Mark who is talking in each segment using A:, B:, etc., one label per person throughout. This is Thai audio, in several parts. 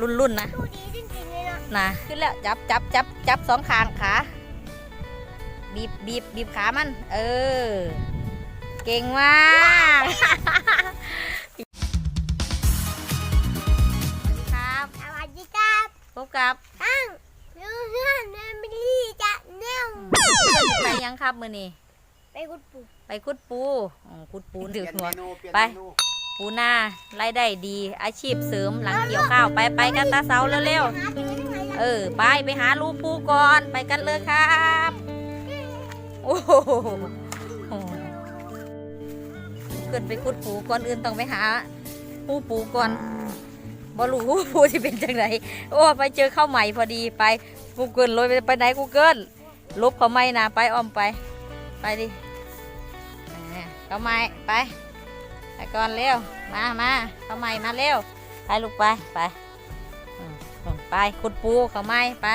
A: รุ่นรุ่นๆนะ
B: ดูดีจริงๆเลยนะ
A: นะขึ้นแล้วจับจับจับจับสองข้างขาบีบบีบบีบขามัน เออ เก่งมากสวัสดีครับ
B: สวัสดีครับ
A: พบกับ
B: ตั้งเนื้อเนื้อเนื้อไม่ดีจะเนื้อ
A: ไปยังครับมือนี่
B: ไปกุดปู
A: ไปคุดปูอ๋อคุดปูถือหัว
C: เปลี่ยนเมนูเปลี่ยน
A: ไป
C: เมนู
A: ปูนารายได้ดี อาชีพเสริมหลังเกี่ยวข้าวไปไปกันตาเสาเร็วๆเออ ไปไปหาลูกปูก่อนไปกันเลยครับโอ้โหเกินไปคุดปูก่อนอื่นต้องไปหาปูปูก่อนบ่รู้ว่าปูที่เป็นจังไดโอ้ไปเจอข้าวใหม่พอดีไปกูเกิลเลยไปไหนกูเกิลลบเขาไม่นะไปอ้อมไป ไปดิอ่าข้าวใหม่ไป ไปก่อนเร็ว มามาข้าวใหม่มาเร็ว ไปลูกไป ไปอืมอืมไปขุดปูเขาไม้ไป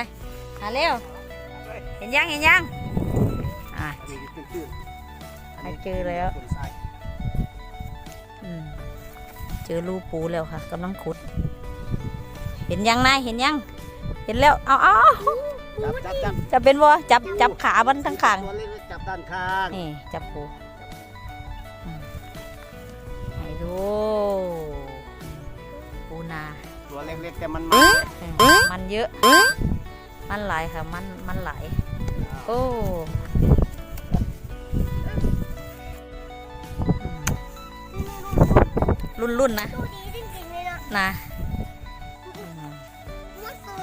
A: มาเร็ว เห็นยังเห็นยังอะ
C: อันนี้ตื้นๆ
A: ไปเจอแล้ว
C: คนทราย
A: อืมเจอรูปูแล้วค่ะกำลังขุด เห็นยังนายเห็นยัง เห็นแล้วเอาเอา
C: จับจับจับ
A: จะเป็นวะจับจับขามันทั้งข้าง
C: ตัวเล็กๆจับด้านข้าง
A: นี่จับปู
C: ล็กๆ แต่มัน
A: อื
C: มัน
A: มมันเยอะ มันหลายค่ะ มันมันหลาย โอ้รุ่นรุ่นๆนะ
B: ดูดีจริงๆเลยนะ
A: นะ
B: มันคือ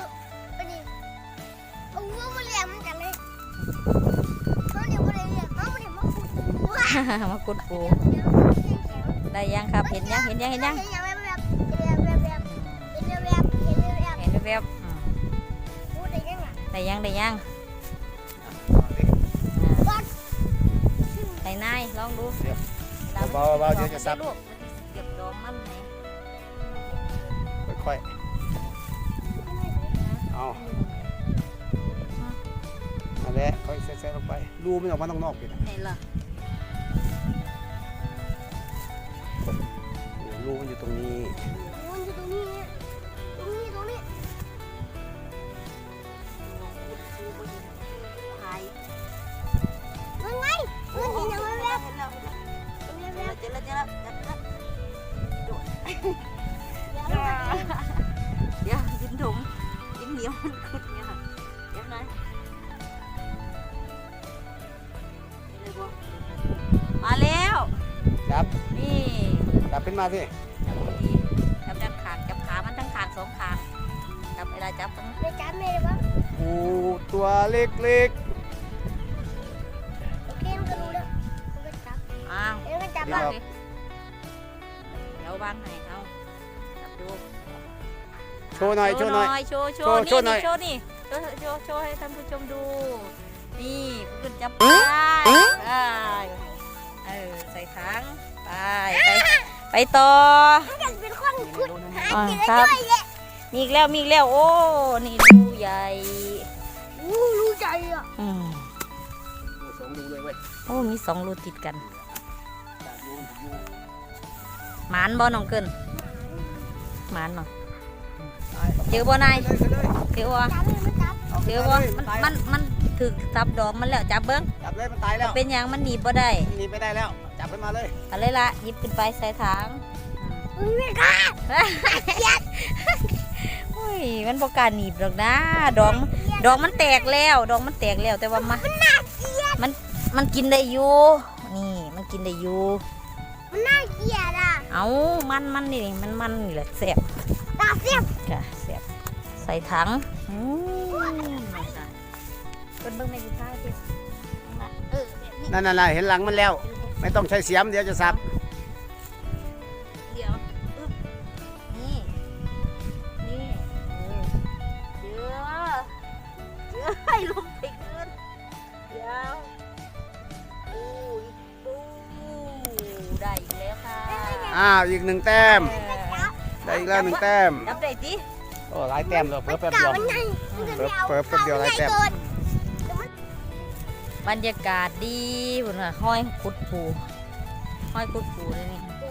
B: ไปดิเอาหัวมาเลี้ยงมันกันเลยเขาเดี๋ยวมาเลี้ยงเขาเดี๋ยวมาขุดปูว้า
A: มากุดปู
B: เดี๋ยวเดี๋ยว
A: ได้ยังครับ เห็นยัง เห็นยัง เห็นยัง
B: แบบแบบเห็นแว
A: บๆอืม
B: พูดได้ยังไง
A: ได้ยังได้ยังได้นายลองดู
C: เบาๆเบาๆเดี๋ยวจะซับ
A: ลูกเก็บดอกมันไหน
C: ค่อยๆเอาอันนี้ค่อยใส่ๆลงไป รูมันออกมาต้องนอกๆปิด
A: ไหนล่ะ
C: รูมันอยู่ตรงนี้
B: มันอยู่ตรงนี้
C: ขึ้นมาสิ
A: จับดีจับจับขางจับขามันทั้งขางสองขางจับเวลาจับต้อง
B: ไม่จับไม่ได้ปะ
C: ปูตัวเล็ก
B: โอเคมันก็รู้แล้วมันก็จับ
A: อ้าว
B: เดี๋ยวมันจับ
A: จั
B: บ้า
A: บดิเดี๋ยววางให้เอาจับดู
C: ๆ โชว์หน่อยโชว์หน่อย
A: โชว์โช
C: โชว์
A: ว์
C: โชว์หน่
A: นี่
C: อย
A: โชว์นี่โชว์โชว์โชว์ให้ท่านผู้ชมดู นี่ขึ้นจับได้ได้เออใส่ถังไปไป ไปต่อ
B: อยากเป็นคนขุดหา
A: อ่า
B: เจอ
A: ครับ
B: ด้วยแหละ
A: มีอีกแล้วมีอีกแล้วโอ้นี่ดูใหญ่
B: อู้รู้ใจอะ
A: อืม
C: สองรูเลยเว้ย
A: โอ้มีสองรูติดกัน
C: จับรูรู
A: หมานบ่น้องเกินหมานเนาะเจอบ่นาย
C: เลยไปเลย
A: เจอบ่
B: จับ เลยมันจับา
A: เจ
C: ขึ้
A: อ
C: มา
A: บ่
C: เลย
A: มัน
C: ตาย
A: มันมันถึกทับดอกมันแล้วจับเบิ้ง
C: จับเลยมันตายแล้ว
A: เป็นหยังมันหนีบบ่ได้
C: หนีไม่ได้แล้ว จับขึ้นมาเลย
A: เอะไรละหยิบขึ้นไปใส่ถัง
B: อุ้ยไม่กล้า
A: โอ้ยมันบ่กล้าหนีบหรอกนะดอกมันดอกมันแตกแล้วดอกมันแตกแล้วแต่ว่ามันมันมันกินได้อยู่นี่มันกินได้อยู่
B: มันน่าเกลียดอะ
A: เอามันมันนี่มันมันนี่แหละแซ่บ
B: ตาเสียบ
A: จ้ะแซ่บ ใส่ถังอืมเป็นเบิ่งในสิท้ายสิเออแบบนี้
C: นั่นน่ะๆเห็นหลังมันแล้ว ไม่ต้องใช้เสียมเดี๋ยวจะสับ
A: เดี๋ยวอึ๊บนี่นี่เออเดี๋ยวเดี๋ยวให้ลงไปขึ้นเดี๋ยวปูอีกปูได้อีกแล้วค่ะ
C: อ้าวอีกหนึ่งแต้ม
A: เออ
C: ได้อีกแล้วหนึ่งแต้ม
A: จับได้ดิ
C: โอ้หลายแต้มเลยเพิ่มแป๊บ
B: เก่า
C: เดียว
B: มันไงมันจะ
C: เปิด
B: ไม่เอา
C: เปิดแป๊บเดียวหลายแต้ม
B: เก่น
A: บรรยากาศดีพุ่นน่ะห้อยขุดปูห้อยขุดปูเลยนี่
B: โอ้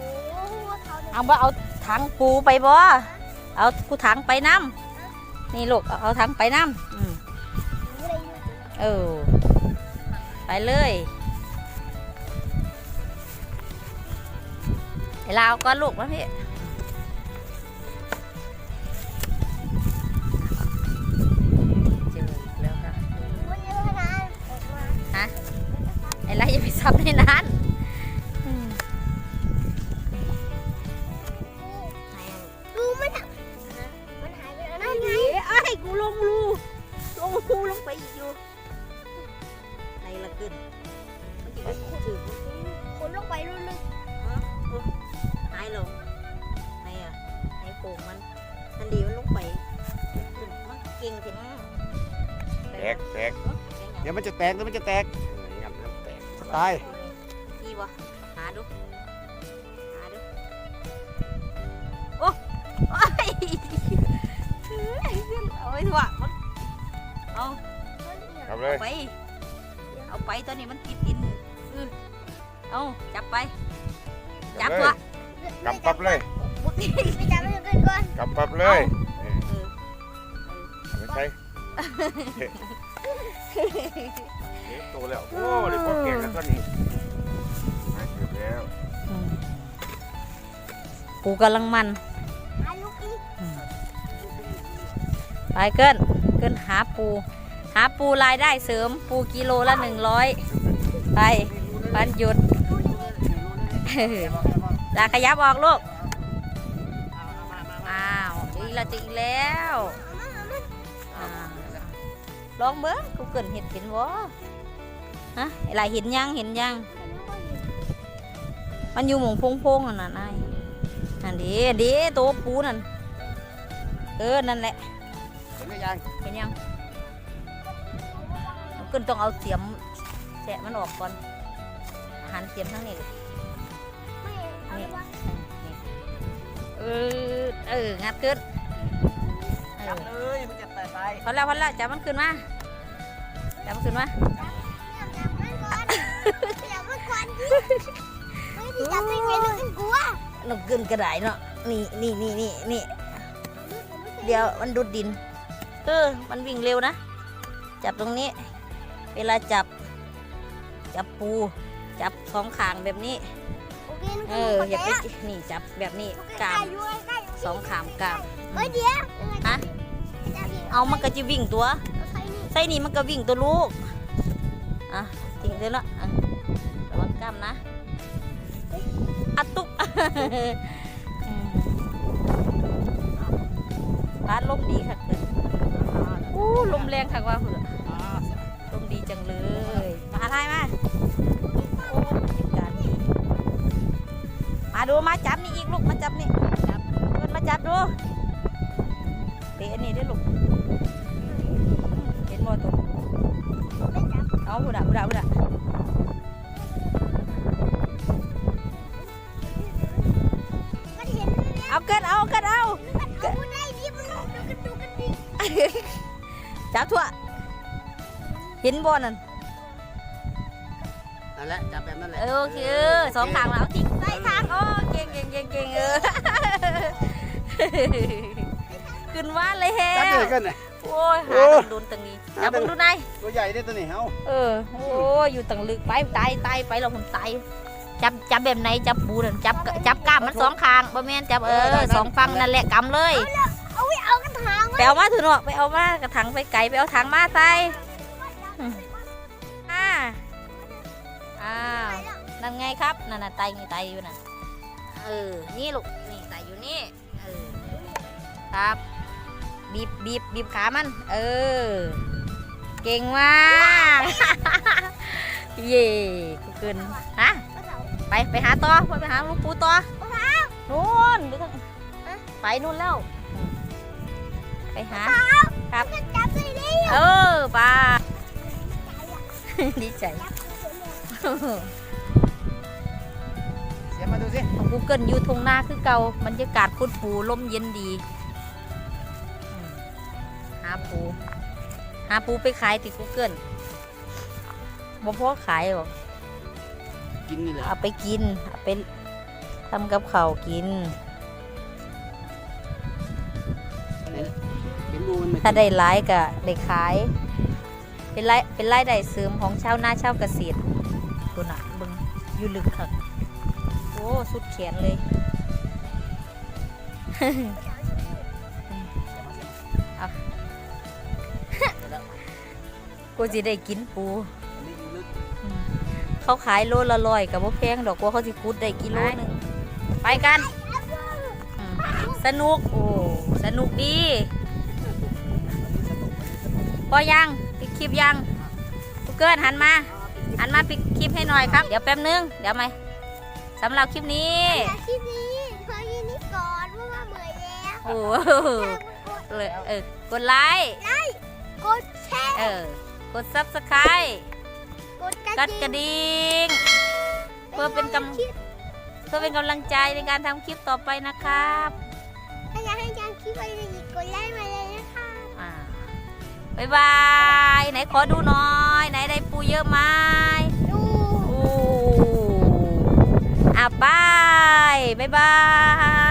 B: โหเขาเนี่ย
A: เอาบ่เอาถังปูไปบ่เอากูถังไปน้ำนี่ลูกเอาเอาถังไปน้ำอืม
B: ไม่ได้อยู่
A: เออไปเลยไอ้ลาวก็ลูกนะพี่
B: ดี๋
A: เดี๋
C: ยวมันจะแตกเดี๋ยวมันจะแตกงั้นมันแตกตาย
A: ดีวะหาดูหาดูโอ้โอ้ยเอาไปถั่วมันเอา
C: ครับเลย
A: เอาไปเอาไปตอนนี้มันติดดินอือเอาจับไปจับ
C: เล
A: ตัวย
C: กำปับเลย
A: บุกนี่
B: ไม่จับไม่จับก่อน
C: กำปับเลย
A: เออ
C: เอาไปใช้ เอ๊ะโตแล้ว โอ้เดี๋ยวพอแก่กันตัวนี้มาเกือบแล้ว
A: อืมปูกำลังมัน
B: หาลูกอีก
A: ไปเกินเกินหาปู หาปูรายได้เสริมปูกิโลละหนึ่งร้อยไปปันหยุดลาขยับออกลูก อ้าวอีกแล้วจะอีกแล้วอ่า ลองเบิ้งกูเกินเห็นเห็นวะฮะไอ้ลายเห็นยังเห็นยัง มันอยู่หมองพงๆนั่นน่ะนายนั่นดีดีตัวปูนั่น เออ นั่นแหละ
C: เห็นไหมยัง
A: เห็นยังเกินต้องเอาเสียมแฉะมันออกก่อน หันเสียมทั้งนี้
B: ไม่เอาไปวาง
A: เออ เออ งัดขึ้นเอ
C: จั
A: อบ
C: เลย มันจะแตกตาย
A: พอแล้วพอแล้วจับมันขึ้นมาจับมันขึ้นมา
B: จับมันก่อนจับมันก่อนดิไม่ได้จับไม่เป็นนึกกลัว
A: นกขึ้นกระไดเนาะนี่นี่นี่นี่นี่เดี๋ยวมันดูดดินเออมันวิ่งเร็วนะ จับตรงนี้ เวลาจับ จับปู จับสองขางแบบนี้
B: โอเค
A: เอออย่าไปจินี่จับแบบนี้กามสองขามกาม
B: เฮ้ยเดี๋ยว
A: ฮะ เอามันก็จะวิ่งตัว
B: ใส่นี่
A: ไส้นี่มันก็วิ่งตัวลูก อะทิ้งเลยละอะระวังกล้ามนะอัดตุ๊กอืมบ้านลมดีค่ะเกินอู้ลมแรงค่ะว่าเผื่อลมดีจังเลย มาทายมาโอ้บรรยากาศดีมาดูมาจับนี่อีกลูกมาจับนี่จับเพื่อนมาจับดูเตะอันนี้ด้วยลูก
B: บ
A: เอาบุดะบุดะบุดะ
B: มันเห็น
A: เอาเกินเอาเกินเอา
B: มันเอาได้ดิมันดูกันดูกันดิ
A: จับทั่วเห็นบ่นั่น
C: นั่นแหละจับแบบนั้นแหละ
A: เออโอเคเออสองทางแล้วทิ้งใส่ทางโอ้เก่งเก่งเก่งเก่งเออขึ้นว่าเลยแฮ
C: จับเลยกันน่ะ
A: โอ้ ย
C: โอ้
A: หาตังโดนตังนี้จับมึงดูนาย
C: ตัวใหญ่ได้ตัวนี้เฮา
A: เออโอ้ยอยู่ตังลึกไปตายตายไปเราคนตายจับจับแบบไหนจับบูนั่นจับจับกล้ามมันสองข้างบ่แม่นจับเออสองฝั่งนั่นแหละกำเลย
B: เอาไว้เอากระถาง
A: ไปเอามาถือหนวกไปเอามากระถังไปไก่ไปเอาถังมาใส่อ่าอ้าวนั่นไงครับนั่นน่ะไตไงไตอยู่น่ะเออนี่ลูกนี่ไตอยู่นี่เออครับ บีบบีบบีบขามัน เออ เก่งมากเย่กูเกินฮะไปไปหาต่อไปหาลูกปูต่อนู่นดูทางไปนู่นแล้ว ไปหา
B: ครับจับเลยดิ
A: เออปลาดีใจ
C: เสียมาดูสิ
A: ของกูเกิลอยู่ทงหน้าคือเก่าบรรยากาศคุดปูลมเย็นดีอืมหา ปู หาปูไปขายติกูเกิลบ่พอขายหรอก
C: กินนี่แหละ
A: เอาไปกิน เอาไปทำกับข้าวกิน
D: เห็นดูมันไม่
A: ถ้าได้หลายก็ได้ขาย เป็นไรเป็นรายได้เสริมของชาวนาชาวเกษตรคุณอะเบึงอยู่ลึกค่ะโอ้ สุดแขนเลย กูสิได้กินปู
D: อันนี้อยู่ลึก
A: อืมเขาขายโลละร้อยกับว่าแพงดอกกว่าเขาสิคุดได้กิโลหนึงไปกันอืมสนุก โอ้สนุกดีพอยังปิดคลิปยังกูเกิลหันมา หันมาปิดคลิปให้หน่อยครับ เดี๋ยวแป๊บนึง เดี๋ยวไหมสำหรับคลิปนี้
B: แต่คลิปนี้พอแค่นี้ก่อนเพราะว่าเหมื่อยแล้ว
A: โอ้โหเลยเออกดไลค์
B: กดแชร์
A: เออ กดซับสไครต์
B: กดก
A: กั
B: ระ
A: ดกระ
B: ดิ่ง
A: ดิ่ง เพื่อเป็นกำ
B: คลิป
A: เพื่อเป็นกำลังใจในการทำคลิปต่อไปนะครับ
B: ถ้าอยากให้จางคลิปอะไรอีกกดไลค์มาเลยนะคะ
A: อ่าบายบาย ไหนขอดูหน่อย ไหนได้ปูเยอะไหม
B: ดู
A: โอ้อะบายบายบาย